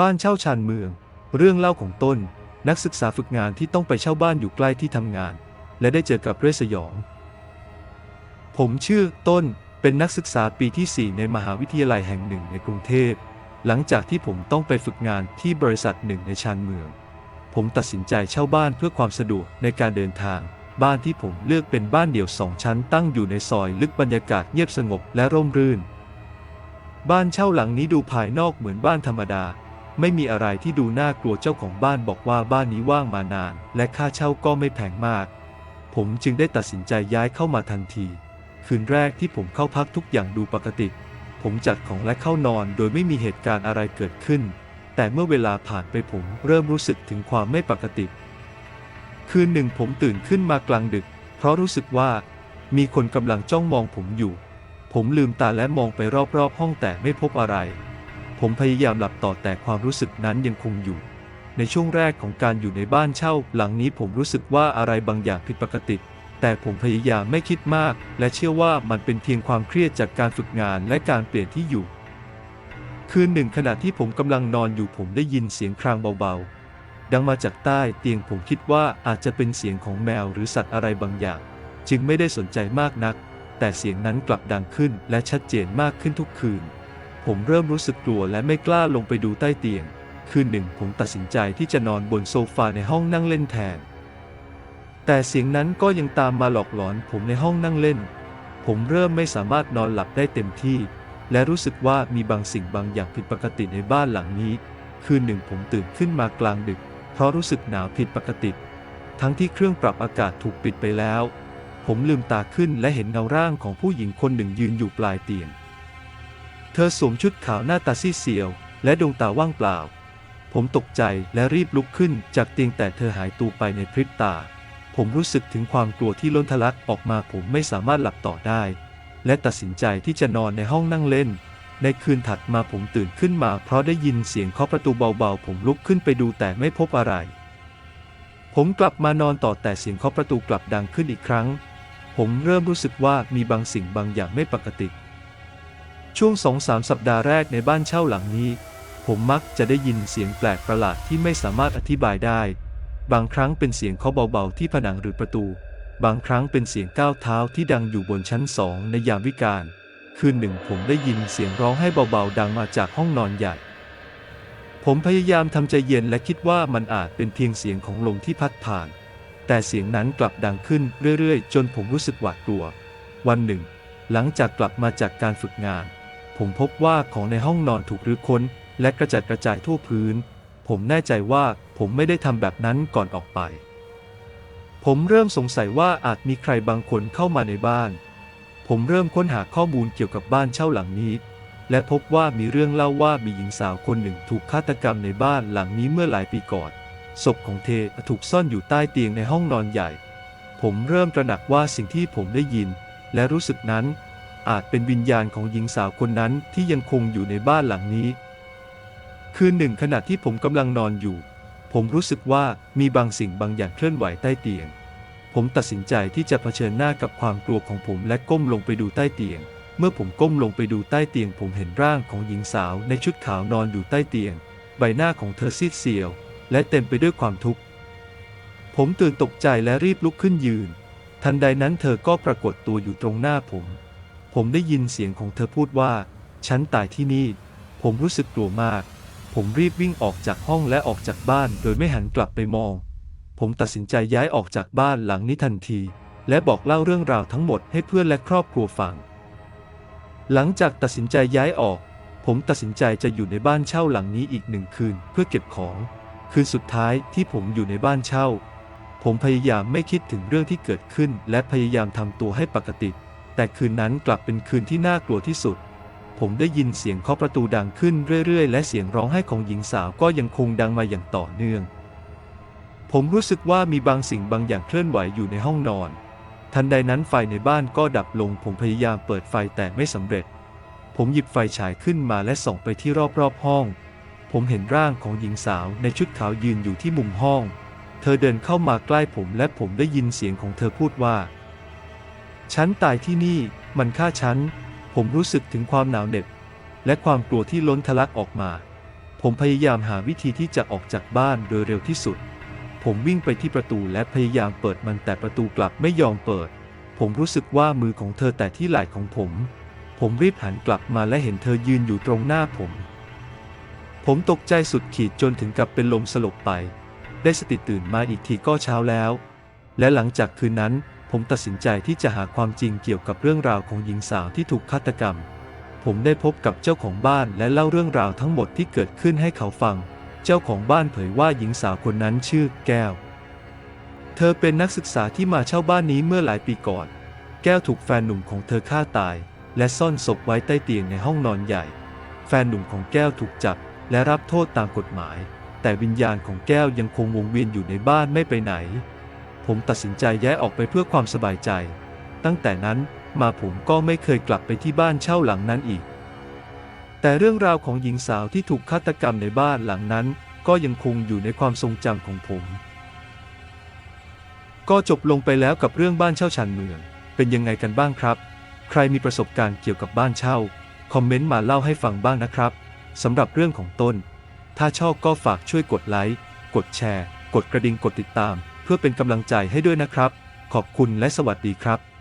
บ้านเช่าชานเมือง เรื่องเล่าของต้น นักศึกษาฝึกงานที่ต้องไปเช่าบ้านอยู่ใกล้ที่ทำงาน และได้เจอกับเรื่องสยอง ผมชื่อต้นเป็นนักศึกษาปีที่ 4 ในมหาวิทยาลัยแห่งหนึ่งในกรุงเทพ หลังจากที่ผมต้องไปฝึกงานที่บริษัทหนึ่งในชานเมือง ผมตัดสินใจเช่าบ้านเพื่อความสะดวกในการเดินทาง บ้านที่ผมเลือกเป็นบ้านเดี่ยวสองชั้นตั้งอยู่ในซอยลึกบรรยากาศเงียบสงบและร่มรื่น บ้านเช่าหลังนี้ดูภายนอกเหมือนบ้านธรรมดา ไม่มีอะไรที่ดูน่ากลัวเจ้าของบ้านบอกว่าบ้านนี้ว่างมานาน และค่าเช่าก็ไม่แพงมาก ผมจึงได้ตัดสินใจย้ายเข้ามาทันที คืนแรกที่ผมเข้าพักทุกอย่างดูปกติ ผมจัดของและเข้านอนโดยไม่มีเหตุการณ์อะไรเกิดขึ้น แต่เมื่อเวลาผ่านไปผมเริ่มรู้สึกถึงความไม่ปกติ คืนหนึ่งผมตื่นขึ้นมากลางดึก เพราะรู้สึกว่า มีคนกำลังจ้องมองผมอยู่ ผมลืมตาและมองไปรอบๆห้องแต่ไม่พบอะไร ผมพยายามหลับต่อแต่ความรู้สึกนั้นยังคงอยู่ ในช่วงแรกของการอยู่ในบ้านเช่า หลังนี้ผมรู้สึกว่าอะไรบางอย่างผิดปกติ แต่ผมพยายามไม่คิดมาก และเชื่อว่ามันเป็นเพียงความเครียดจากการฝึกงานและการเปลี่ยนที่อยู่ คืนหนึ่งขณะที่ผมกำลังนอนอยู่ผมได้ยินเสียงครางเบาๆ ดังมาจากใต้เตียงผมคิดว่าอาจจะเป็นเสียงของแมวหรือสัตว์อะไรบางอย่าง จึงไม่ได้สนใจมากนัก แต่เสียงนั้นกลับดังขึ้นและชัดเจนมากขึ้นทุกคืน ผมเริ่มรู้สึกกลัวและไม่กล้าลงไปดูใต้เตียง คืนหนึ่งผมตัดสินใจที่จะนอนบนโซฟาในห้องนั่งเล่นแทน แต่เสียงนั้นก็ยังตามมาหลอกหลอนผมในห้องนั่งเล่น ผมเริ่มไม่สามารถนอนหลับได้เต็มที่ และรู้สึกว่ามีบางสิ่งบางอย่างผิดปกติในบ้านหลังนี้ คืนหนึ่งผมตื่นขึ้นมากลางดึก เพราะรู้สึกหนาวผิดปกติ ทั้งที่เครื่องปรับอากาศถูกปิดไปแล้ว ผมลืมตาขึ้นและเห็นเงาร่างของผู้หญิงคนหนึ่งยืนอยู่ปลายเตียง เธอสวมชุดขาวหน้าตาซีเซียว และดวงตาว่างเปล่า ผมตกใจและรีบลุกขึ้นจากเตียงแต่เธอหายตัวไปในพริบตา ผมรู้สึกถึงความกลัวที่ล้นทะลักออกมาผมไม่สามารถหลับต่อได้ และตัดสินใจที่จะนอนในห้องนั่งเล่น ในคืนถัดมาผมตื่นขึ้นมา เพราะได้ยินเสียงเคาะประตูเบาๆ ผมลุกขึ้นไปดูแต่ไม่พบอะไร ผมกลับมานอนต่อแต่เสียงเคาะประตูกลับดังขึ้นอีกครั้ง ผมเริ่มรู้สึกว่ามีบางสิ่งบางอย่างไม่ปกติ ช่วงสองสามสัปดาห์แรกในบ้านเช่าหลังนี้ ผมมักจะได้ยินเสียงแปลกประหลาดที่ไม่สามารถอธิบายได้ บางครั้งเป็นเสียงเคาะเบาๆที่ผนังหรือประตู บางครั้งเป็นเสียงก้าวเท้าที่ดังอยู่บนชั้นสองในยามวิกาลคืนหนึ่งผมได้ยินเสียงร้องให้เบาๆดังมาจากห้องนอนใหญ่ ผมพยายามทำใจเย็นและคิดว่ามันอาจเป็นเพียงเสียงของลมที่พัดผ่าน แต่เสียงนั้นกลับดังขึ้นเรื่อยๆ จนผมรู้สึกหวาดกลัว วันหนึ่ง หลังจากกลับมาจากการฝึกงาน ผมพบว่าของในห้องนอนถูกรื้อค้น และกระจัดกระจายทั่วพื้น ผมแน่ใจว่าผมไม่ได้ทำแบบนั้นก่อนออกไป ผมเริ่มสงสัยว่าอาจมีใครบางคนเข้ามาในบ้าน ผมเริ่มค้นหาข้อมูลเกี่ยวกับบ้านเช่าหลังนี้ และพบว่ามีเรื่องเล่าว่ามีหญิงสาวคนหนึ่งถูกฆาตกรรมในบ้านหลังนี้เมื่อหลายปีก่อน ศพของเธอถูกซ่อนอยู่ใต้เตียงในห้องนอนใหญ่ ผมเริ่มตระหนักว่าสิ่งที่ผมได้ยิน และรู้สึกนั้น อาจเป็นวิญญาณของหญิงสาวคนนั้นที่ยังคงอยู่ในบ้านหลังนี้ คืนหนึ่งขณะที่ผมกำลังนอนอยู่ ผมรู้สึกว่ามีบางสิ่งบางอย่างเคลื่อนไหวใต้เตียง ผมตัดสินใจที่จะเผชิญหน้ากับความกลัวของผมและก้มลงไปดูใต้เตียง เมื่อผมก้มลงไปดูใต้เตียง ผมเห็นร่างของหญิงสาวในชุดขาวนอนอยู่ใต้เตียง ใบหน้าของเธอซีดเซียว และเต็มไปด้วยความทุกข์ ผมตื่นตกใจและรีบลุกขึ้นยืน ทันใดนั้นเธอก็ปรากฏตัวอยู่ตรงหน้าผม ผมได้ยินเสียงของเธอพูดว่า ฉันตายที่นี่ ผมรู้สึกกลัวมาก ผมรีบวิ่งออกจากห้องและออกจากบ้านโดยไม่หันกลับไปมอง ผมตัดสินใจย้ายออกจากบ้านหลังนี้ทันที และบอกเล่าเรื่องราวทั้งหมดให้เพื่อนและครอบครัวฟัง หลังจากตัดสินใจย้ายออก ผมตัดสินใจจะอยู่ในบ้านเช่าหลังนี้อีกหนึ่งคืนเพื่อเก็บของ คืนสุดท้ายที่ผมอยู่ในบ้านเช่า ผมพยายามไม่คิดถึงเรื่องที่เกิดขึ้น และพยายามทำตัวให้ปกติ แต่คืนนั้นกลับเป็นคืนที่น่ากลัวที่สุด ผมได้ยินเสียงเคาะประตูดังขึ้นเรื่อย ๆ และเสียงร้องไห้ของหญิงสาวก็ยังคงดังมาอย่างต่อเนื่อง ผมรู้สึกว่ามีบางสิ่งบางอย่างเคลื่อนไหวอยู่ในห้องนอน ทันใดนั้นไฟในบ้านก็ดับลง ผมพยายามเปิดไฟแต่ไม่สำเร็จ ผมหยิบไฟฉายขึ้นมาและส่องไปที่รอบๆห้อง ผมเห็นร่างของหญิงสาวในชุดขาวยืนอยู่ที่มุมห้อง เธอเดินเข้ามาใกล้ผมและผมได้ยินเสียงของเธอพูดว่า ฉันตายที่นี่ มันฆ่าฉัน ผมรู้สึกถึงความหนาวเหน็บ และความกลัวที่ล้นทะลักออกมา ผมพยายามหาวิธีที่จะออกจากบ้านโดยเร็วที่สุด ผมวิ่งไปที่ประตูและพยายามเปิดมันแต่ประตูกลับไม่ยอมเปิด ผมรู้สึกว่ามือของเธอแต่ที่ไหล่ของผม ผมรีบหันกลับมาและเห็นเธอยืนอยู่ตรงหน้าผม ผมตกใจสุดขีดจนถึงกับเป็นลมสลบไป ได้สติตื่นมาอีกทีก็เช้าแล้ว และหลังจากคืนนั้น ผมตัดสินใจที่จะหาความจริงเกี่ยวกับเรื่องราวของหญิงสาวที่ถูกฆาตกรรม ผมได้พบกับเจ้าของบ้านและเล่าเรื่องราวทั้งหมดที่เกิดขึ้นให้เขาฟัง เจ้าของบ้านเผยว่าหญิงสาวคนนั้นชื่อแก้ว เธอเป็นนักศึกษาที่มาเช่าบ้านนี้เมื่อหลายปีก่อน แก้วถูกแฟนหนุ่มของเธอฆ่าตาย และซ่อนศพไว้ใต้เตียงในห้องนอนใหญ่ แฟนหนุ่มของแก้วถูกจับและรับโทษตามกฎหมาย แต่วิญญาณของแก้วยังคงวงเวียนอยู่ในบ้านไม่ไปไหน ผมตัดสินใจย้ายออกไปเพื่อความสบายใจ ตั้งแต่นั้นมาผมก็ไม่เคยกลับไปที่บ้านเช่าหลังนั้นอีก แต่เรื่องราวของหญิงสาวที่ถูกฆาตกรรมในบ้านหลังนั้น ก็ยังคงอยู่ในความทรงจำของผม ก็จบลงไปแล้วกับเรื่องบ้านเช่าชานเมือง เป็นยังไงกันบ้างครับ ใครมีประสบการณ์เกี่ยวกับบ้านเช่า คอมเมนต์มาเล่าให้ฟังบ้างนะครับสำหรับเรื่องของต้น ถ้าชอบก็ฝากช่วยกดไลค์ กดแชร์ กดกระดิ่งกดติดตาม เพื่อเป็นกำลังใจให้ด้วยนะครับ ขอบคุณและสวัสดีครับ